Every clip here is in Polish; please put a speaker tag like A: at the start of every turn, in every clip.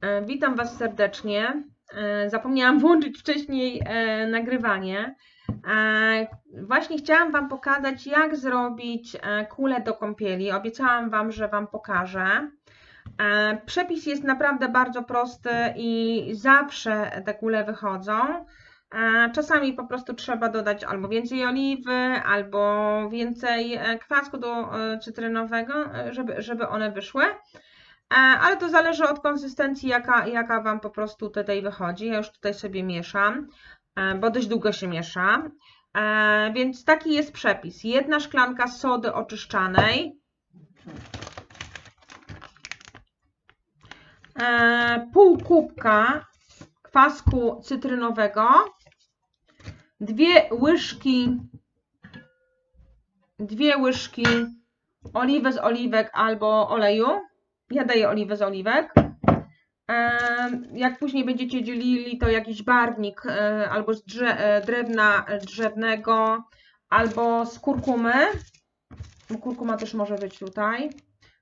A: E, Witam Was serdecznie. E, Zapomniałam włączyć wcześniej e, nagrywanie. Właśnie chciałam Wam pokazać, jak zrobić kulę do kąpieli. Obiecałam Wam, że Wam pokażę. Przepis jest naprawdę bardzo prosty i zawsze te kule wychodzą. Czasami po prostu trzeba dodać albo więcej oliwy, albo więcej kwasku do cytrynowego, żeby, żeby one wyszły. E, Ale to zależy od konsystencji, jaka, jaka Wam po prostu tutaj wychodzi. Ja już tutaj sobie mieszam, e, bo dość długo się miesza. E, Więc taki jest przepis. Jedna szklanka sody oczyszczanej. Pół kubka kwasku cytrynowego. Dwie łyżki dwie łyżki oliwy z oliwek albo oleju. Ja daję oliwę z oliwek. E, Jak później będziecie dzielili, to jakiś barwnik e, albo z e, drewna drzewnego, albo z kurkumy. Bo Kurkuma też może być tutaj.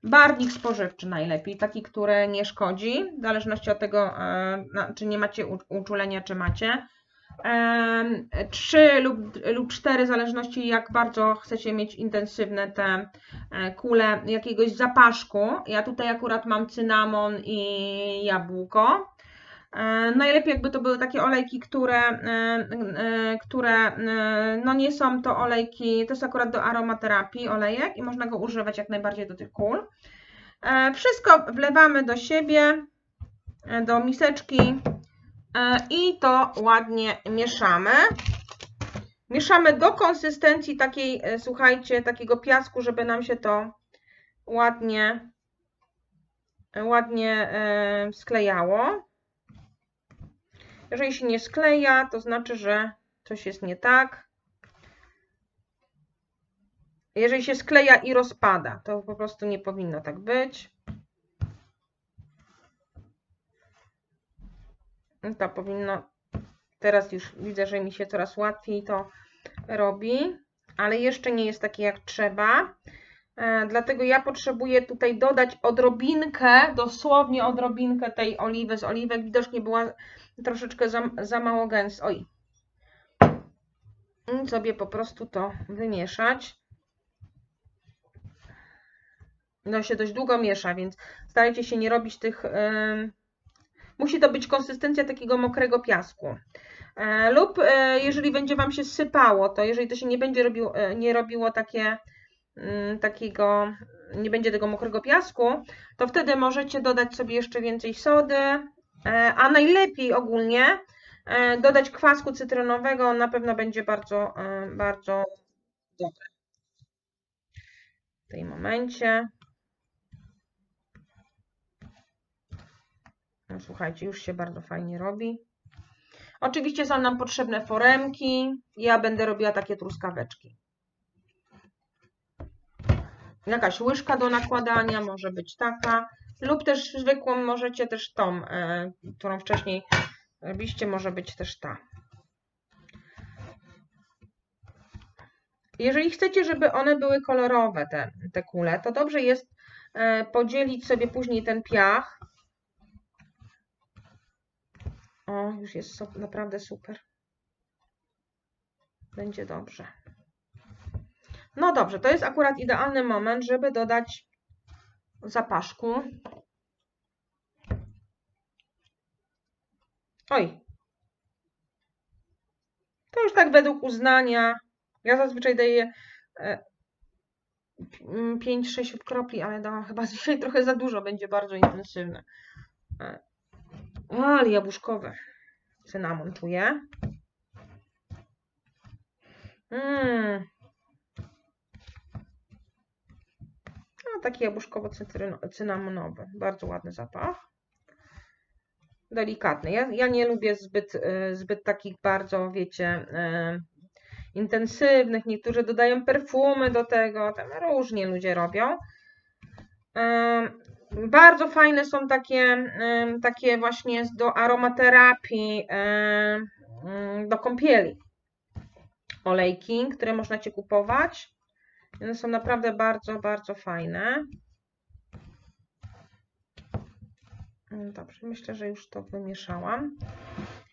A: Barwnik spożywczy najlepiej, taki, który nie szkodzi, w zależności od tego, e, czy nie macie uczulenia, czy macie. Trzy lub, lub cztery, w zależności jak bardzo chcecie mieć intensywne te e, kule jakiegoś zapaszku. Ja tutaj akurat mam cynamon i jabłko. E, Najlepiej jakby to były takie olejki, które, e, które no nie są to olejki, to jest akurat do aromaterapii olejek i można go używać jak najbardziej do tych kul. Wszystko wlewamy do siebie, do miseczki i to ładnie mieszamy. Mieszamy do konsystencji takiej, e, słuchajcie, takiego piasku, żeby nam się to ładnie, ładnie e, sklejało. Jeżeli się nie skleja, to znaczy, że coś jest nie tak. Jeżeli się skleja i rozpada, to po prostu nie powinno tak być. To powinno. Teraz już widzę, że mi się coraz łatwiej to robi, ale jeszcze nie jest takie jak trzeba. E, Dlatego ja potrzebuję tutaj dodać odrobinkę, dosłownie odrobinkę tej oliwy z oliwek. Widocznie była troszeczkę za, za mało gęsta. Oj. I sobie po prostu to wymieszać. No się dość długo miesza, więc starajcie się nie robić tych. em, musi to być konsystencja takiego mokrego piasku. E, lub e, jeżeli będzie Wam się sypało, to jeżeli to się nie będzie robiło, e, nie robiło takie mm, takiego, nie będzie tego mokrego piasku, to wtedy możecie dodać sobie jeszcze więcej sody, a najlepiej ogólnie dodać kwasku cytrynowego, na pewno będzie bardzo, bardzo dobre. W tym momencie. Słuchajcie, już się bardzo fajnie robi. Oczywiście są nam potrzebne foremki. Ja będę robiła takie truskaweczki. Jakaś łyżka do nakładania może być taka, lub też zwykłą możecie też tą, e, którą wcześniej robiliście, może być też ta. Jeżeli chcecie, żeby one były kolorowe, te, te kule, to dobrze jest e, podzielić sobie później ten piach. O, już jest so- naprawdę super. Będzie dobrze. No dobrze, to jest akurat idealny moment, żeby dodać zapaszku. Oj. To już tak według uznania. Ja zazwyczaj daję 5-6 kropli, ale dałam chyba dzisiaj trochę za dużo, będzie bardzo intensywne. Ale jabłuszkowe. Cynamon czuję. Mmm. No, taki jabłuszkowo-cynamonowy. Bardzo ładny zapach. Delikatny. Ja, ja nie lubię zbyt, y, zbyt takich bardzo, wiecie, y, intensywnych. Niektórzy dodają perfumy do tego. Tam różnie ludzie robią. Bardzo fajne są takie, takie właśnie do aromaterapii, y, do kąpieli. Olejki, które można Cię kupować. One są naprawdę bardzo, bardzo fajne. Mm, Dobrze, myślę, że już to wymieszałam.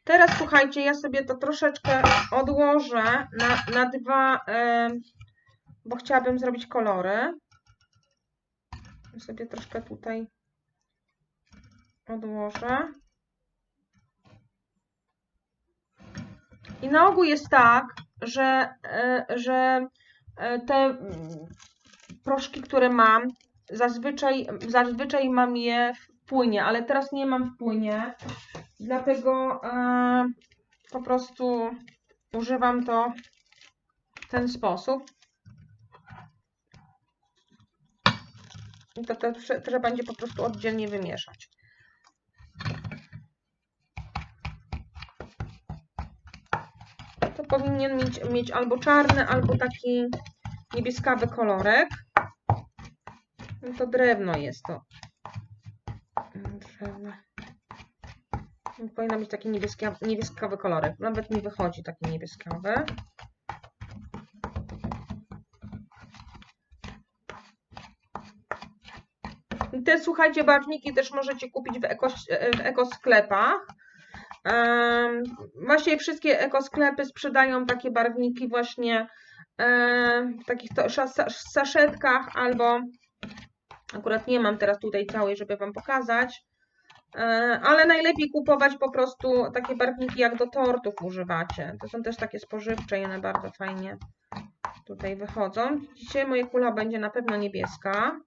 A: Teraz słuchajcie, ja sobie to troszeczkę odłożę na, na dwa, bo chciałabym zrobić kolory. Sobie troszkę tutaj odłożę. I na ogół jest tak, że, e, że e, te proszki, które mam, zazwyczaj, zazwyczaj mam je w płynie, ale teraz nie mam w płynie, dlatego e, po prostu używam to w ten sposób. To, trze- trzeba będzie po prostu oddzielnie wymieszać. To powinien mieć, mieć albo czarny, albo taki niebieskawy kolorek. No to drewno jest to. Drewno. Powinno być taki niebieska, niebieskawy kolorek. Nawet mi wychodzi taki niebieskawy. Te, słuchajcie, barwniki też możecie kupić w, w ekosklepach. Właśnie wszystkie ekosklepy sprzedają takie barwniki właśnie w takich to, saszetkach albo akurat nie mam teraz tutaj całej, żeby Wam pokazać, ale najlepiej kupować po prostu takie barwniki jak do tortów używacie. To są też takie spożywcze i one bardzo fajnie tutaj wychodzą. Dzisiaj moja kula będzie na pewno niebieska.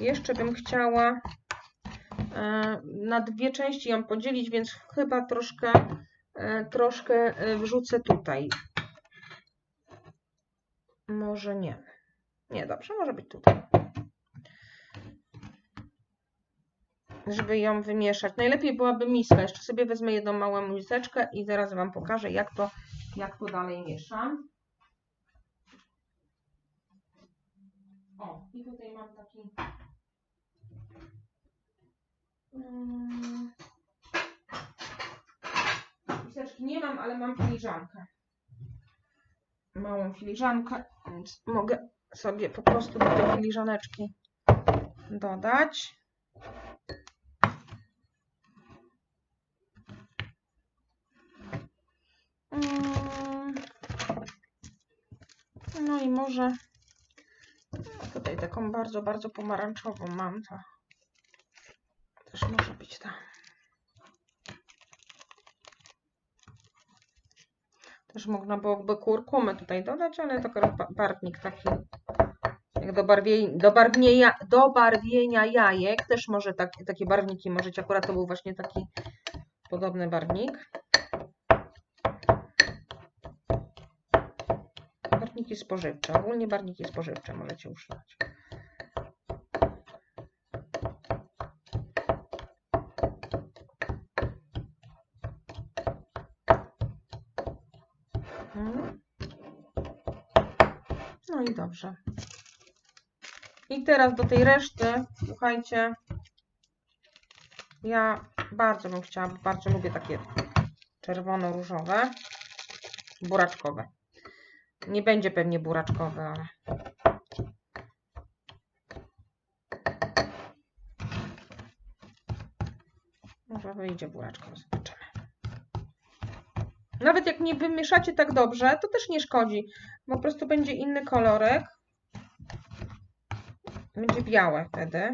A: Jeszcze bym chciała e, na dwie części ją podzielić, więc chyba troszkę, e, troszkę e, wrzucę tutaj. Może nie. Nie, dobrze, może być tutaj. Żeby ją wymieszać. Najlepiej byłaby miska. Jeszcze sobie wezmę jedną małą miseczkę i zaraz Wam pokażę, jak to, jak to dalej mieszam. O, i tutaj mam taki. Miseczki nie mam, ale mam filiżankę. Małą filiżankę, więc mogę sobie po prostu do filiżaneczki dodać. Mm. No i może tutaj taką bardzo, bardzo pomarańczową mam to. Też może być ta. Też można byłoby kurkumę tutaj dodać, ale to barwnik taki jak do, barwie, do, do barwienia jajek. Też może tak, takie barwniki możecie. Akurat to był właśnie taki podobny barwnik. Barwniki spożywcze. Ogólnie barwniki spożywcze możecie używać. No i dobrze. I teraz do tej reszty, słuchajcie, ja bardzo bym chciała, bardzo lubię takie czerwono-różowe, buraczkowe. Nie będzie pewnie buraczkowe, ale... Może wyjdzie buraczkowe. Nawet jak nie wymieszacie tak dobrze, to też nie szkodzi. Po prostu będzie inny kolorek. Będzie białe wtedy.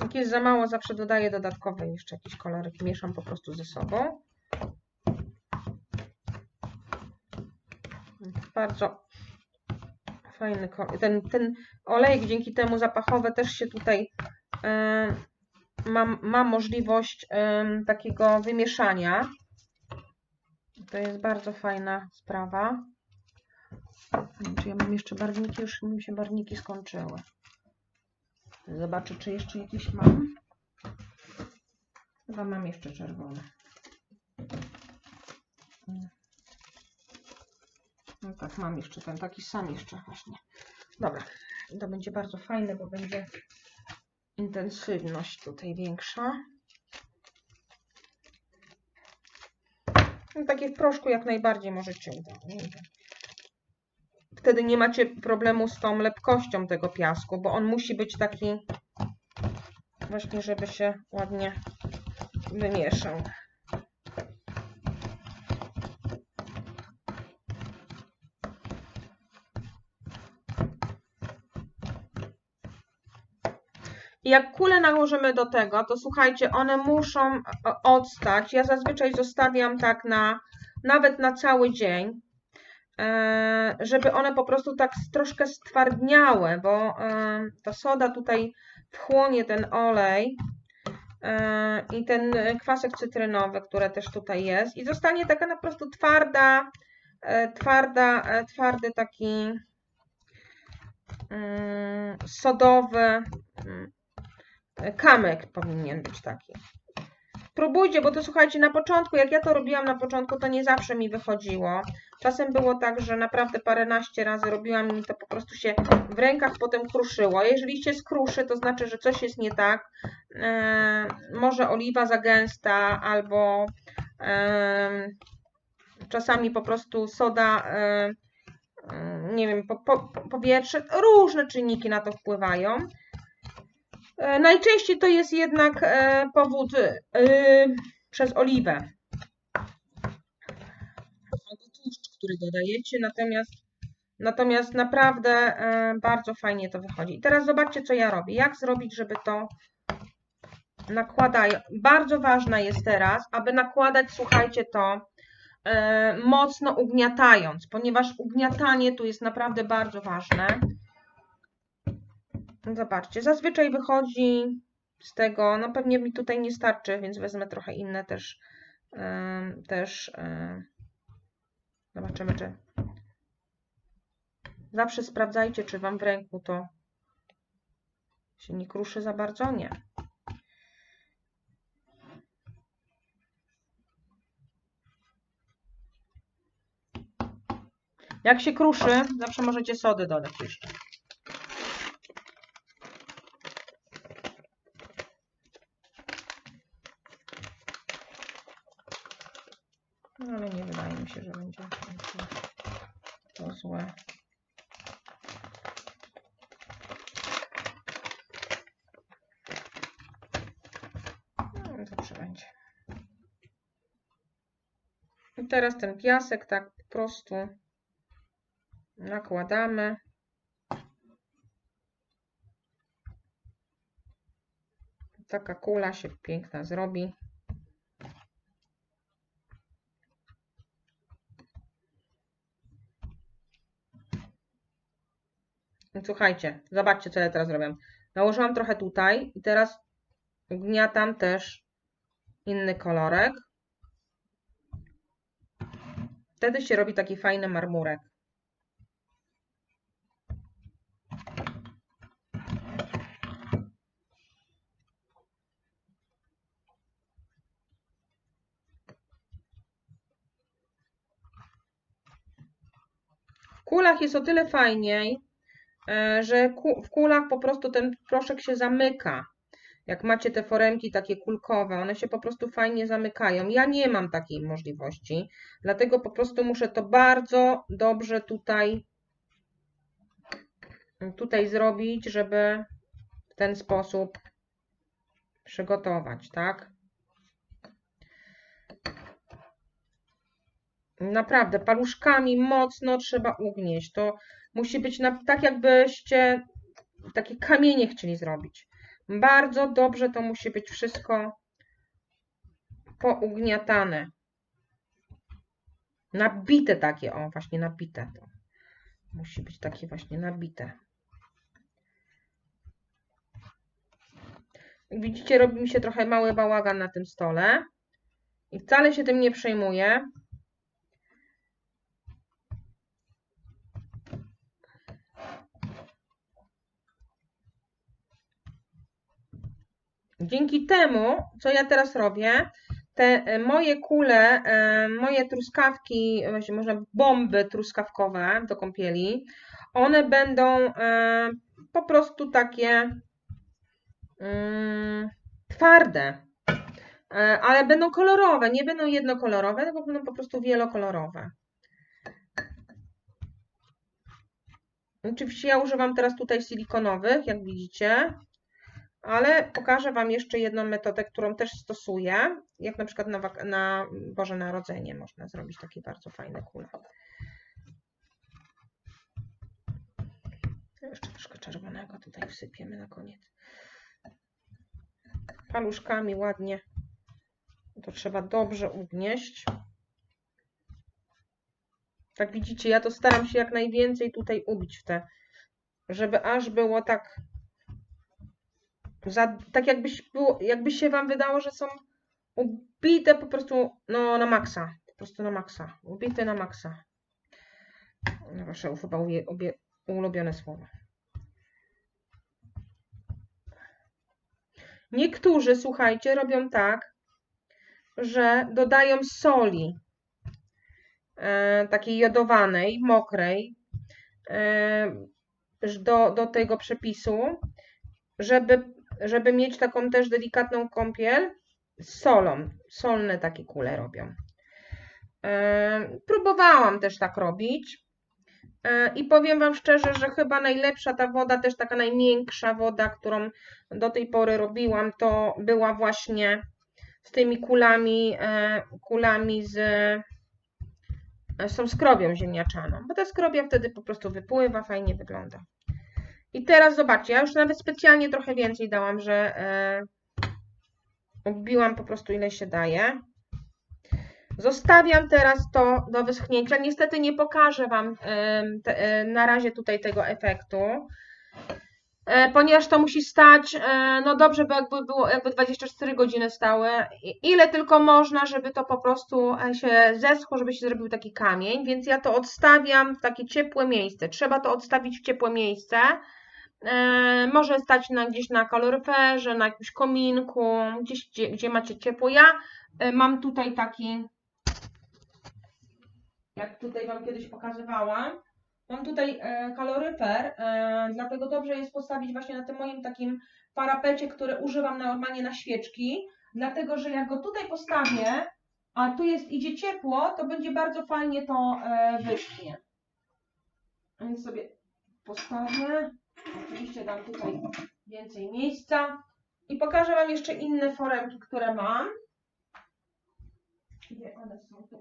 A: Jak jest za mało, zawsze dodaję dodatkowy jeszcze jakiś kolorek mieszam po prostu ze sobą. Bardzo fajny kolor. Ten, ten olejek dzięki temu zapachowy też się tutaj e, mam, mam możliwość em, takiego wymieszania. To jest bardzo fajna sprawa. Wiem, Czy ja mam jeszcze barwniki? Już mi się barwniki skończyły. Zobaczę, czy jeszcze jakieś mam. Chyba mam jeszcze czerwone. No tak, mam jeszcze ten taki sam jeszcze właśnie. Dobra, to będzie bardzo fajne, bo będzie intensywność tutaj większa. No, takie w proszku jak najbardziej możecie udać. wtedy nie macie problemu z tą lepkością tego piasku, bo on musi być taki właśnie, żeby się ładnie wymieszał. Jak kule nałożymy do tego, to słuchajcie, one muszą e, odstać. Ja zazwyczaj zostawiam tak na nawet na cały dzień, e, żeby one po prostu tak troszkę stwardniały, bo e, ta soda tutaj wchłonie ten olej i ten kwasek cytrynowy, który też tutaj jest i zostanie taka po prostu twarda, twarda, twardy taki mm, sodowy mm, Kamek powinien być taki. Próbujcie, bo to słuchajcie, na początku, jak ja to robiłam na początku, to nie zawsze mi wychodziło. Czasem było tak, że naprawdę paręnaście razy robiłam i to po prostu się w rękach potem kruszyło. Jeżeli się skruszy, to znaczy, że coś jest nie tak. Eee, może oliwa za gęsta albo eee, czasami po prostu soda, eee, nie wiem, po, po, powietrze. Różne czynniki na to wpływają. E, najczęściej to jest jednak e, powód e, przez oliwę. Albo tłuszcz, który dodajecie, natomiast, natomiast naprawdę bardzo fajnie to wychodzi. I teraz zobaczcie, co ja robię. Jak zrobić, żeby to nakładać. Bardzo ważne jest teraz, aby nakładać, słuchajcie, to mocno ugniatając, ponieważ ugniatanie tu jest naprawdę bardzo ważne. Zobaczcie, zazwyczaj wychodzi z tego, no pewnie mi tutaj nie starczy, więc wezmę trochę inne też. Yy, też yy. Zobaczymy, czy. Zawsze sprawdzajcie, czy Wam w ręku to się nie kruszy za bardzo. Nie. Jak się kruszy, zawsze możecie sody dodać jeszcze. No ale nie wydaje mi się, że będzie to złe. No dobrze będzie. I teraz ten piasek tak po prostu nakładamy. Taka kula się piękna zrobi. Słuchajcie, zobaczcie, co ja teraz robię. Nałożyłam trochę tutaj i teraz ugniatam też inny kolorek. Wtedy się robi taki fajny marmurek. W kulach jest o tyle fajniej, E, że w kulach po prostu ten proszek się zamyka. Jak macie te foremki takie kulkowe, one się po prostu fajnie zamykają. Ja nie mam takiej możliwości, dlatego po prostu muszę to bardzo dobrze tutaj, tutaj zrobić, żeby w ten sposób przygotować, tak? Naprawdę, paluszkami mocno trzeba ugnieść. To musi być na, tak, jakbyście takie kamienie chcieli zrobić. Bardzo dobrze to musi być wszystko pougniatane. Nabite takie, o właśnie nabite to. Musi być takie właśnie nabite. Widzicie, robi mi się trochę mały bałagan na tym stole. I wcale się tym nie przejmuję. Dzięki temu, co ja teraz robię, te e, moje kule, e, moje truskawki, właśnie można bomby truskawkowe do kąpieli, one będą e, po prostu takie mm, twarde, ale będą kolorowe, nie będą jednokolorowe, tylko będą po prostu wielokolorowe. Oczywiście ja używam teraz tutaj silikonowych, jak widzicie, ale pokażę Wam jeszcze jedną metodę, którą też stosuję, jak na przykład na, na Boże Narodzenie można zrobić takie bardzo fajne kule. Jeszcze troszkę czerwonego tutaj wsypiemy na koniec. Paluszkami ładnie. To trzeba dobrze ugnieść. Tak widzicie, ja to staram się jak najwięcej tutaj ubić w te, żeby aż było tak, za, tak jakbyś było, jakby się Wam wydało, że są ubite po prostu no, na maksa. Po prostu na maksa. Ubite na maksa. No Wasze chyba obie, obie, ulubione słowo. Niektórzy, słuchajcie, robią tak, że dodają soli e, takiej jodowanej, mokrej e, do, do tego przepisu, żeby, żeby mieć taką też delikatną kąpiel z solą. Solne takie kule robią. E, próbowałam też tak robić. E, I powiem Wam szczerze, że chyba najlepsza ta woda, też taka najmiększa woda, którą do tej pory robiłam, to była właśnie z tymi kulami, e, kulami z, z tą skrobią ziemniaczaną, bo ta skrobia wtedy po prostu wypływa, fajnie wygląda. I teraz zobaczcie, ja już nawet specjalnie trochę więcej dałam, że e, odbiłam po prostu ile się daje. Zostawiam teraz to do wyschnięcia. Niestety nie pokażę Wam te, e, na razie tutaj tego efektu, e, ponieważ to musi stać, e, no dobrze by jakby było, jakby 24 godziny stałe, ile tylko można, żeby to po prostu e, się zeschło, żeby się zrobił taki kamień, więc ja to odstawiam w takie ciepłe miejsce. Trzeba to odstawić w ciepłe miejsce. E, może stać na, gdzieś na kaloryferze, na jakimś kominku, gdzieś gdzie, gdzie macie ciepło. Ja e, mam tutaj taki jak tutaj Wam kiedyś pokazywałam. Mam tutaj e, kaloryfer, dlatego dobrze jest postawić właśnie na tym moim takim parapecie, który używam normalnie na świeczki, dlatego że jak go tutaj postawię, a tu jest idzie ciepło, to będzie bardzo fajnie to wyschnie. Więc sobie postawię. Oczywiście dam tutaj więcej miejsca i pokażę Wam jeszcze inne foremki, które mam. Gdzie one są tutaj?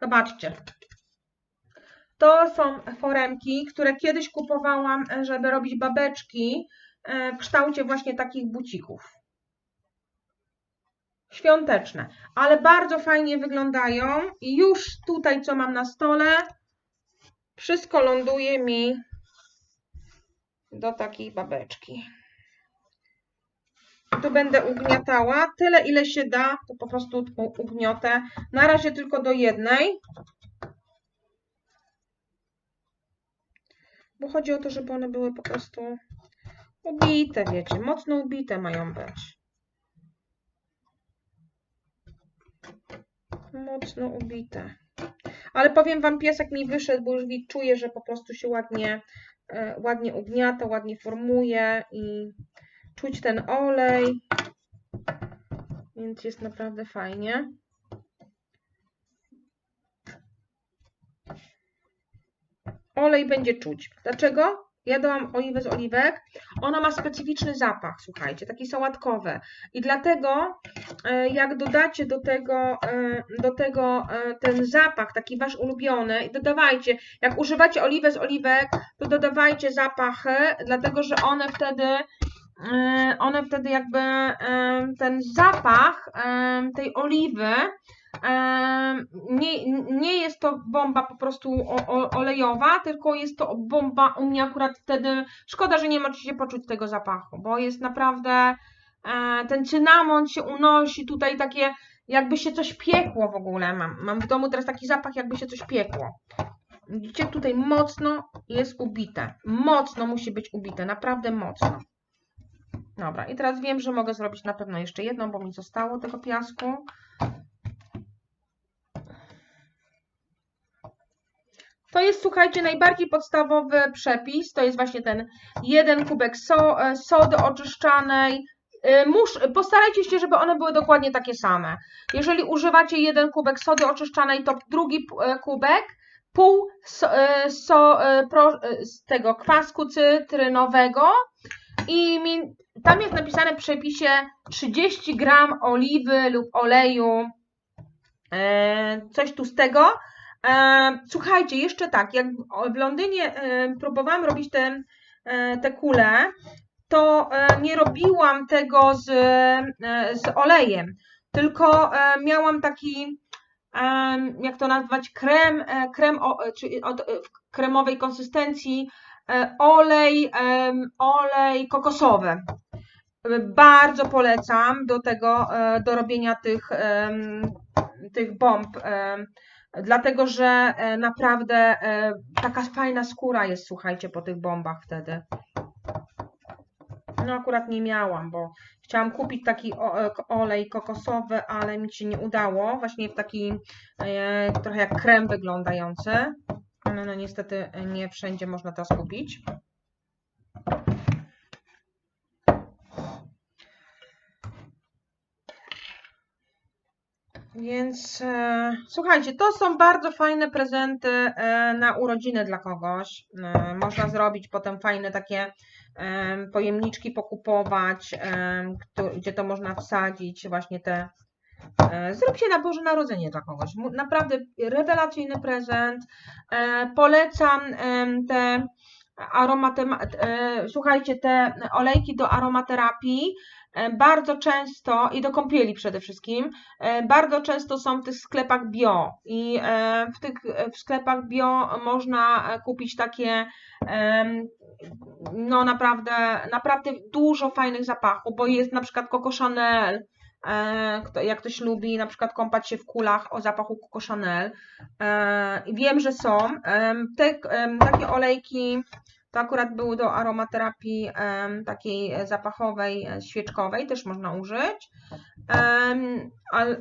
A: Zobaczcie. To są foremki, które kiedyś kupowałam, żeby robić babeczki e, w kształcie właśnie takich bucików. Świąteczne, ale bardzo fajnie wyglądają i już tutaj, co mam na stole, wszystko ląduje mi do takiej babeczki. Tu będę ugniatała tyle, ile się da, to po prostu ugniotę. Na razie tylko do jednej. Bo chodzi o to, żeby one były po prostu ubite, wiecie, mocno ubite mają być. Mocno ubite. Ale powiem Wam, piesek mi wyszedł, bo już czuję, że po prostu się ładnie, e, ładnie ugniata, ładnie formuje i czuć ten olej. Więc jest naprawdę fajnie. Olej będzie czuć. Dlaczego? Ja dałam oliwę z oliwek. Ona ma specyficzny zapach, słuchajcie, taki sałatkowy. I dlatego, e, jak dodacie do tego, e, do tego e, ten zapach, taki wasz ulubiony, i dodawajcie, jak używacie oliwę z oliwek, to dodawajcie zapachy, dlatego że one wtedy one wtedy jakby ten zapach tej oliwy nie, nie jest to bomba po prostu olejowa, tylko jest to bomba u mnie akurat wtedy, szkoda, że nie możecie poczuć tego zapachu, bo jest naprawdę e, ten cynamon się unosi, tutaj takie jakby się coś piekło w ogóle mam, mam w domu teraz taki zapach jakby się coś piekło. Widzicie, tutaj mocno jest ubite, mocno musi być ubite, naprawdę mocno. Dobra, i teraz wiem, że mogę zrobić na pewno jeszcze jedną, bo mi zostało tego piasku. To jest, słuchajcie, najbardziej podstawowy przepis. To jest właśnie ten jeden kubek so, e, sody oczyszczanej. Y, Musz, postarajcie się, żeby one były dokładnie takie same. Jeżeli używacie jeden kubek sody oczyszczanej, to drugi e, kubek, pół so, e, so, e, pro, e, tego kwasku cytrynowego i mi, tam jest napisane w przepisie 30 gram oliwy lub oleju, e, coś tu z tego. E, słuchajcie, jeszcze tak, jak w- Londynie e, próbowałam robić te, e, te kule, to nie robiłam tego z, z olejem, tylko miałam taki, jak to nazwać, krem, krem w kremowej konsystencji, olej, olej kokosowy. Bardzo polecam do tego, do robienia tych, tych bomb, dlatego że e, naprawdę e, taka fajna skóra jest, słuchajcie, po tych bombach wtedy. No akurat nie miałam, bo chciałam kupić taki e, olej kokosowy, ale mi się nie udało. Właśnie w taki trochę jak krem wyglądający. Ale no niestety nie wszędzie można to skupić. Więc e, słuchajcie, to są bardzo fajne prezenty e, na urodziny dla kogoś. E, można zrobić potem fajne takie em, pojemniczki pokupować, em, któ- gdzie to można wsadzić właśnie te. e, Zróbcie na Boże Narodzenie dla kogoś. Naprawdę rewelacyjny prezent. E, Polecam te aromatema- e, słuchajcie, te olejki do aromaterapii e, bardzo często i do kąpieli przede wszystkim, e, bardzo często są w tych sklepach bio i e, w tych e, w sklepach bio można e, kupić takie no naprawdę, naprawdę dużo fajnych zapachów, bo jest na przykład Coco Chanel, e, jak ktoś lubi na przykład kąpać się w kulach o zapachu Coco Chanel. E, wiem, że są. Te, takie olejki to akurat były do aromaterapii takiej e, zapachowej, e, świeczkowej, też można użyć.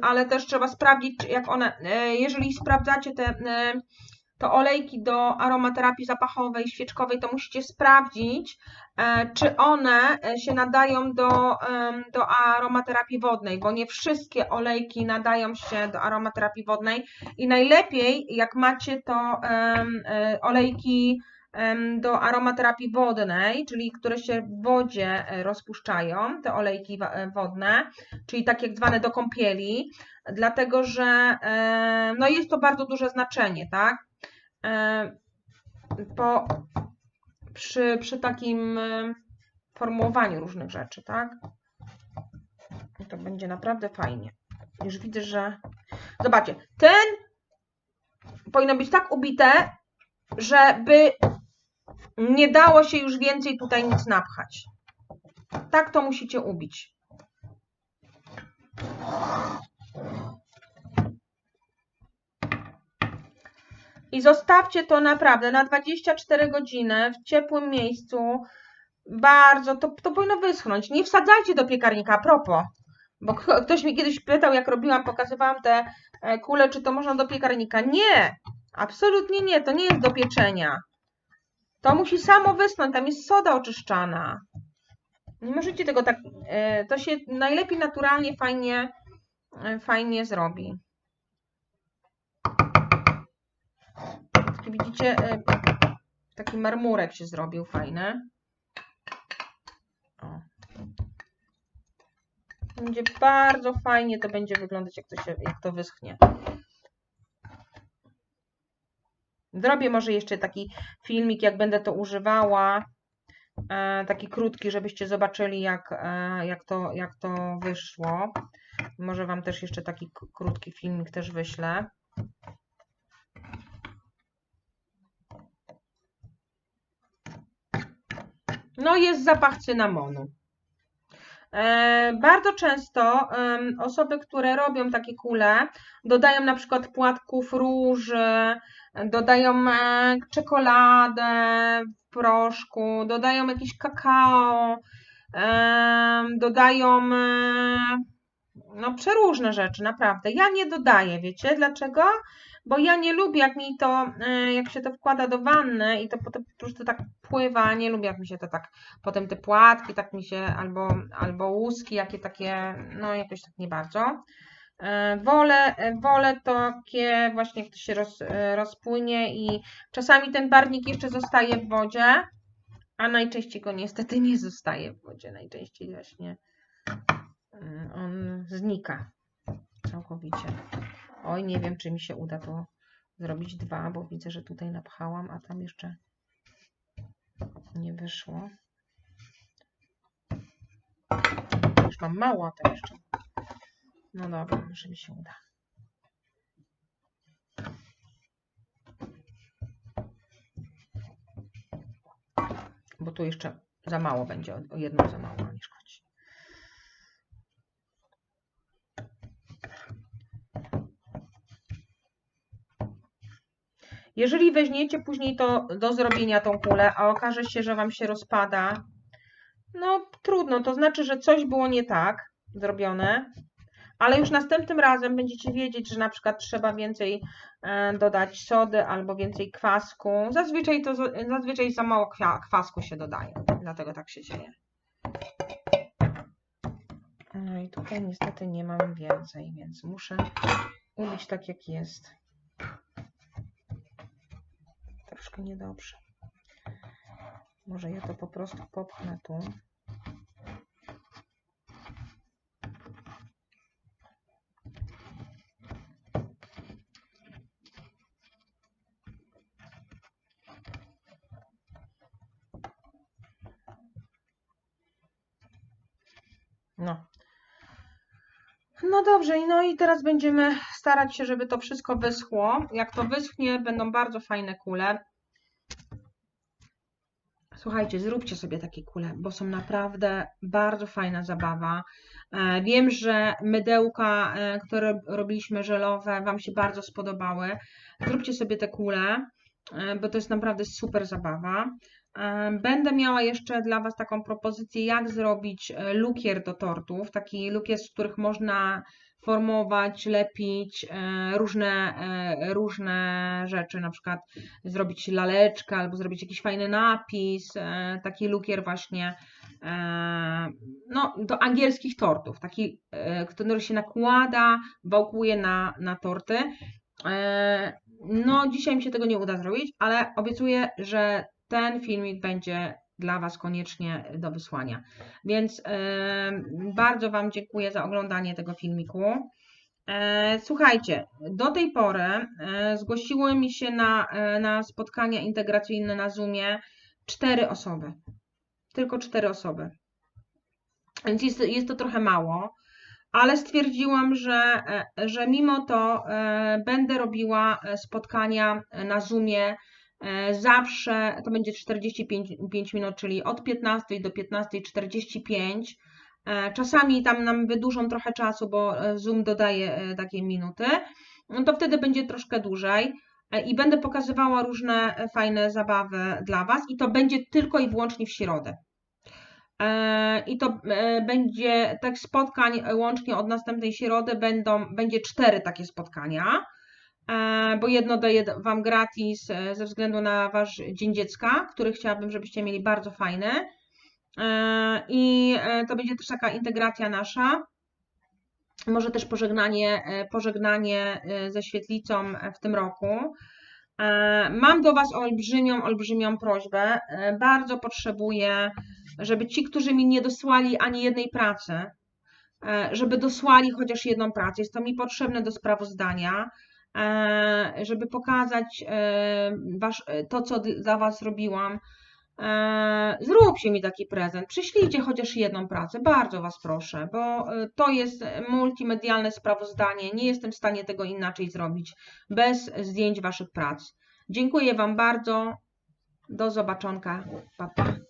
A: Ale, też trzeba sprawdzić, jak one, e, jeżeli sprawdzacie te to olejki do aromaterapii zapachowej, świeczkowej, to musicie sprawdzić, czy one się nadają do, do aromaterapii wodnej, bo nie wszystkie olejki nadają się do aromaterapii wodnej i najlepiej, jak macie to olejki do aromaterapii wodnej, czyli które się w wodzie e, rozpuszczają, te olejki e, wodne, czyli tak jak zwane do kąpieli, dlatego że e, no jest to bardzo duże znaczenie, tak? Po, przy, przy takim formułowaniu różnych rzeczy, tak? To będzie naprawdę fajnie. Już widzę, że. Zobaczcie, ten powinno być tak ubite, żeby nie dało się już więcej tutaj nic napchać. Tak to musicie ubić. I zostawcie to naprawdę na 24 godziny w ciepłym miejscu. Bardzo, to, to powinno wyschnąć. Nie wsadzajcie do piekarnika, a propos. Bo ktoś mi kiedyś pytał, jak robiłam, pokazywałam te e, kule, czy to można do piekarnika. Nie, absolutnie nie, to nie jest do pieczenia. To musi samo wyschnąć, tam jest soda oczyszczana. Nie możecie tego tak, e, to się najlepiej naturalnie, fajnie, e, fajnie zrobi. Taki widzicie, e, taki marmurek się zrobił fajny. Będzie bardzo fajnie to będzie wyglądać, jak to, się, jak to wyschnie. Zrobię może jeszcze taki filmik, jak będę to używała. E, taki krótki, żebyście zobaczyli, jak, e, jak, to, jak to wyszło. Może Wam też jeszcze taki krótki filmik też wyślę. No jest zapach cynamonu. E, Bardzo często osoby, które robią takie kule, dodają na przykład płatków róży, dodają e, czekoladę w proszku, dodają jakieś kakao, em, dodają e, no przeróżne rzeczy, naprawdę. Ja nie dodaję, wiecie dlaczego? bo ja nie lubię, jak mi to, e, jak się to wkłada do wanny i to potem po prostu tak pływa, nie lubię, jak mi się to tak, potem te płatki, tak mi się, albo, albo łuski, jakie takie, no jakoś tak nie bardzo. E, wolę, e, wolę takie właśnie, jak to się roz, e, rozpłynie i czasami ten barwnik jeszcze zostaje w wodzie, a najczęściej go niestety nie zostaje w wodzie. Najczęściej właśnie on znika całkowicie. Oj, nie wiem, czy mi się uda to zrobić dwa, bo widzę, że tutaj napchałam, a tam jeszcze nie wyszło. Już mam mało, a tam jeszcze. No dobra, może mi się uda. Bo tu jeszcze za mało będzie, o jedno za mało, nie szkodzi. Jeżeli weźmiecie później to do zrobienia tą kulę, a okaże się, że Wam się rozpada, no trudno, to znaczy, że coś było nie tak zrobione, ale już następnym razem będziecie wiedzieć, że na przykład trzeba więcej e, dodać sody albo więcej kwasku. Zazwyczaj to zazwyczaj za mało kwasku się dodaje, dlatego tak się dzieje. No i tutaj niestety nie mam więcej, więc muszę ubić tak jak jest. Troszkę niedobrze. Może ja to po prostu popchnę tu. No. No dobrze, no i teraz będziemy starać się, żeby to wszystko wyschło. Jak to wyschnie, będą bardzo fajne kule. Słuchajcie, zróbcie sobie takie kule, bo są naprawdę bardzo fajna zabawa. E, wiem, że mydełka, e, które robiliśmy żelowe, Wam się bardzo spodobały. Zróbcie sobie te kule, e, bo to jest naprawdę super zabawa. Będę miała jeszcze dla Was taką propozycję, jak zrobić e, lukier do tortów. Taki lukier, z których można formować, lepić e, różne, e, różne rzeczy, na przykład zrobić laleczkę albo zrobić jakiś fajny napis, taki lukier właśnie no, do angielskich tortów, taki, który się nakłada, wałkuje na, na torty. No, dzisiaj mi się tego nie uda zrobić, ale obiecuję, że ten filmik będzie dla Was koniecznie do wysłania. Więc e, bardzo Wam dziękuję za oglądanie tego filmiku. E, słuchajcie, do tej pory e, zgłosiły mi się na, na spotkania integracyjne na Zoomie cztery osoby. Tylko cztery osoby. Więc jest, jest to trochę mało, ale stwierdziłam, że, że mimo to będę robiła spotkania na Zoomie E, zawsze to będzie 45 minut, czyli od 15 do 15.45. E, czasami tam nam wydłużą trochę czasu, bo e, Zoom dodaje takie minuty. No to wtedy będzie troszkę dłużej i będę pokazywała różne fajne zabawy dla Was i to będzie tylko i wyłącznie w środę. I to będzie tak spotkań łącznie od następnej środy będą, będzie cztery takie spotkania. E, bo jedno daję Wam gratis e, ze względu na Wasz Dzień Dziecka, który chciałabym, żebyście mieli bardzo fajny. E, I to będzie też taka integracja nasza. Może też pożegnanie, pożegnanie ze świetlicą w tym roku. Mam do Was olbrzymią, olbrzymią prośbę. Bardzo potrzebuję, żeby ci, którzy mi nie dosłali ani jednej pracy, żeby dosłali chociaż jedną pracę. Jest to mi potrzebne do sprawozdania. E, żeby pokazać e, wasz, to, co dla Was robiłam. E, zróbcie mi taki prezent, przyślijcie chociaż jedną pracę, bardzo Was proszę, bo to jest multimedialne sprawozdanie, nie jestem w stanie tego inaczej zrobić bez zdjęć Waszych prac. Dziękuję Wam bardzo, do zobaczonka, pa, pa.